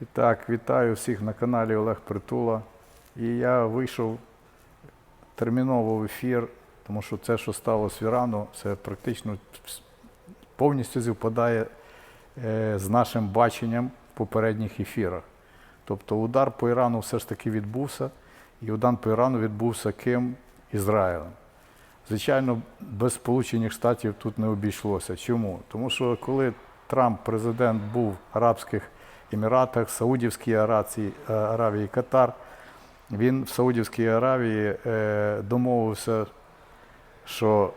І так, вітаю всіх на каналі Олег Притула. І я вийшов терміново в ефір, тому що це, що сталося в Ірану, це практично повністю співпадає е, з нашим баченням в попередніх ефірах. Тобто удар по Ірану все ж таки відбувся, і удар по Ірану відбувся ким? Ізраїлем. Звичайно, без Сполучених Штатів тут не обійшлося. Чому? Тому що коли Трамп, президент, був Арабських Еміратах, Саудівській Аравії, Аравії, Катар, він в Саудівській Аравії е, домовився, що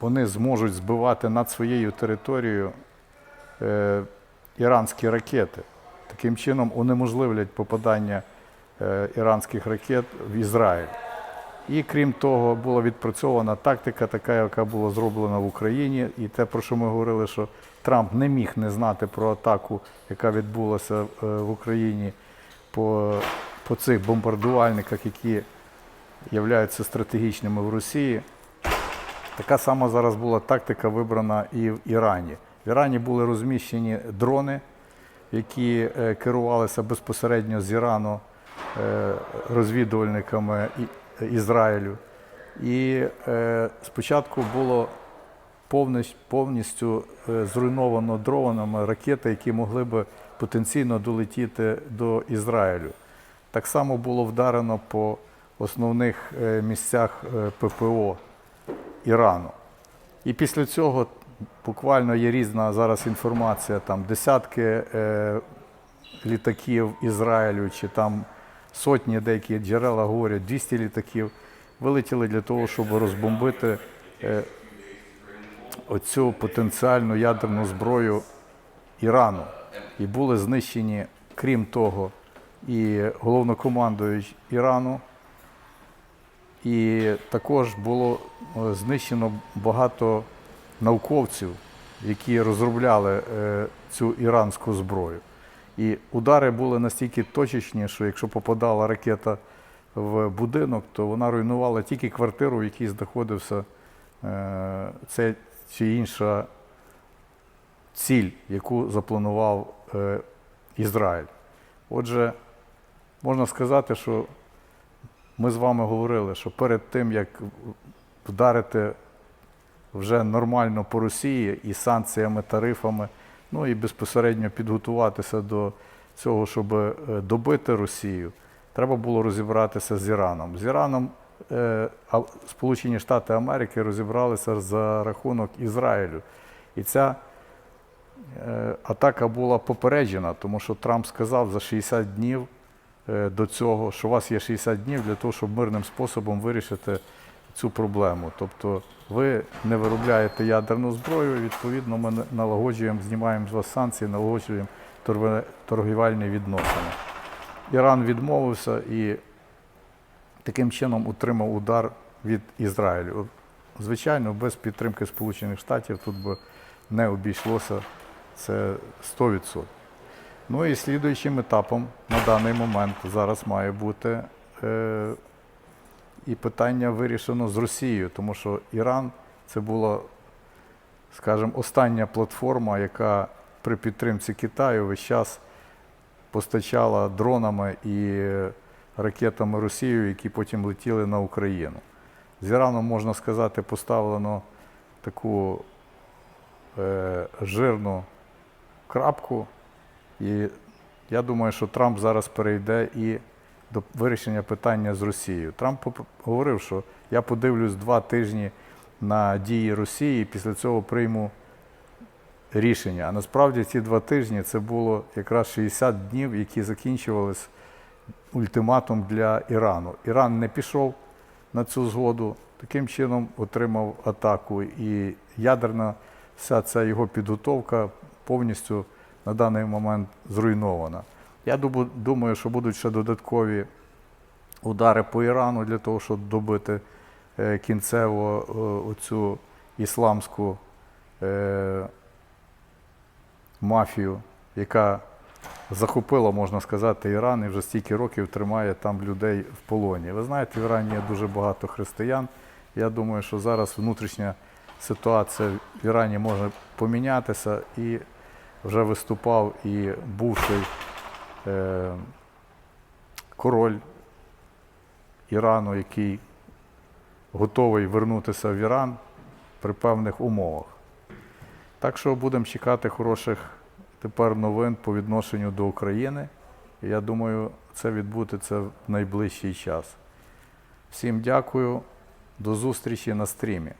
вони зможуть збивати над своєю територією е, іранські ракети. Таким чином унеможливлять попадання е, іранських ракет в Ізраїль. І крім того, була відпрацьована тактика, така, яка була зроблена в Україні. І те, про що ми говорили, що Трамп не міг не знати про атаку, яка відбулася е, в Україні по, по цих бомбардувальниках, які являються стратегічними в Росії. Така сама зараз була тактика вибрана і в Ірані. В Ірані були розміщені дрони, які е, керувалися безпосередньо з Ірану розвідувальниками Ізраїлю. І е, спочатку було повністю, е, зруйновано дронами ракети, які могли би потенційно долетіти до Ізраїлю. Так само було вдарено по основних е, місцях е, ППО Ірану. І після цього буквально є різна зараз інформація, там десятки е, літаків Ізраїлю, чи там сотні деякі джерела говорять, 200 літаків вилетіли для того, щоб розбомбити е, оцю потенціальну ядерну зброю Ірану. І були знищені, крім того, і головнокомандуючий Ірану, і також було е, знищено багато науковців, які розробляли е, цю іранську зброю. І удари були настільки точечні, що якщо попадала ракета в будинок, то вона руйнувала тільки квартиру, в якій знаходився е, це чи інша ціль, яку запланував е, Ізраїль. Отже, можна сказати, що ми з вами говорили, що перед тим, як вдарити вже нормально по Росії і санкціями, тарифами, ну і безпосередньо підготуватися до цього, щоб е, добити Росію, треба було розібратися з Іраном. З Іраном е, Сполучені Штати Америки розібралися за рахунок Ізраїлю. І ця е, атака була попереджена, тому що Трамп сказав за 60 днів до цього, що у вас є 60 днів для того, щоб мирним способом вирішити цю проблему. Тобто ви не виробляєте ядерну зброю, відповідно, ми налагоджуємо, знімаємо з вас санкції, налагоджуємо торгівельні відносини. Іран відмовився і таким чином утримав удар від Ізраїлю. Звичайно, без підтримки Сполучених Штатів тут би не обійшлося це 100%. Ну і слідуючим етапом на даний момент зараз має бути е, і питання вирішено з Росією, тому що Іран це була, скажімо, остання платформа, яка при підтримці Китаю весь час постачала дронами і ракетами Росію, які потім летіли на Україну. З Іраном, можна сказати, поставлено таку е, жирну крапку. І я думаю, що Трамп зараз перейде і до вирішення питання з Росією. Трамп говорив, що я подивлюсь два тижні на дії Росії, і після цього прийму рішення. А насправді ці два тижні це було якраз 60 днів, які закінчувались ультиматум для Ірану. Іран не пішов на цю згоду, таким чином отримав атаку. І ядерна вся ця його підготовка повністю на даний момент зруйнована. Я думаю, що будуть ще додаткові удари по Ірану для того, щоб добити е, кінцево е, оцю ісламську е, мафію, яка захопила, можна сказати, Іран і вже стільки років тримає там людей в полоні. Ви знаєте, в Ірані є дуже багато християн. Я думаю, що зараз внутрішня ситуація в Ірані може помінятися і вже виступав і бувший король Ірану, який готовий вернутися в Іран при певних умовах. Так що будемо чекати хороших тепер новин по відношенню до України. Я думаю, це відбудеться в найближчий час. Всім дякую, до зустрічі на стрімі.